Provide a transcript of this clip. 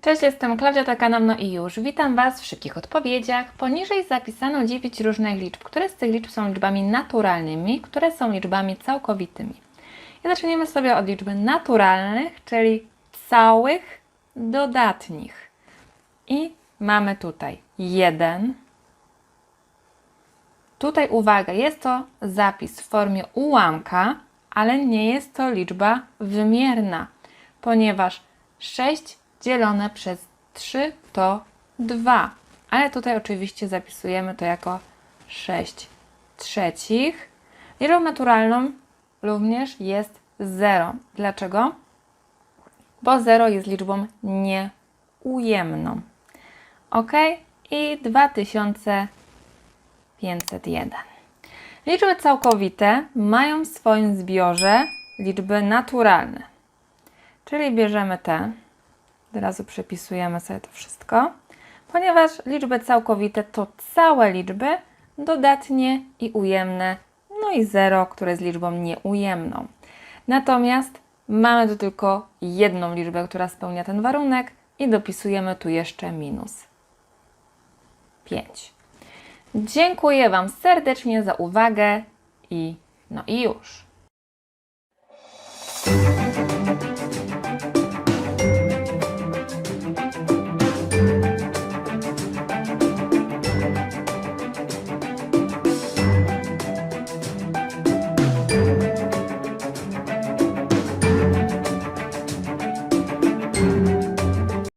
Cześć, jestem Klaudia Takanam, no i już. Witam Was w szybkich odpowiedziach. Poniżej zapisano 9 różnych liczb. Które z tych liczb są liczbami naturalnymi, które są liczbami całkowitymi? I zaczniemy sobie od liczby naturalnych, czyli całych dodatnich. I mamy tutaj 1. Tutaj uwaga, jest to zapis w formie ułamka, ale nie jest to liczba wymierna, ponieważ 6 dzielone przez 3 to 2. Ale tutaj oczywiście zapisujemy to jako 6 trzecich. Liczbą naturalną również jest 0. Dlaczego? Bo 0 jest liczbą nieujemną. Ok? I 2501. Liczby całkowite mają w swoim zbiorze liczby naturalne. Czyli bierzemy te, od razu przepisujemy sobie to wszystko, ponieważ liczby całkowite to całe liczby, dodatnie i ujemne, no i 0, które jest liczbą nieujemną. Natomiast mamy tu tylko jedną liczbę, która spełnia ten warunek i dopisujemy tu jeszcze minus 5. Dziękuję Wam serdecznie za uwagę i no i już.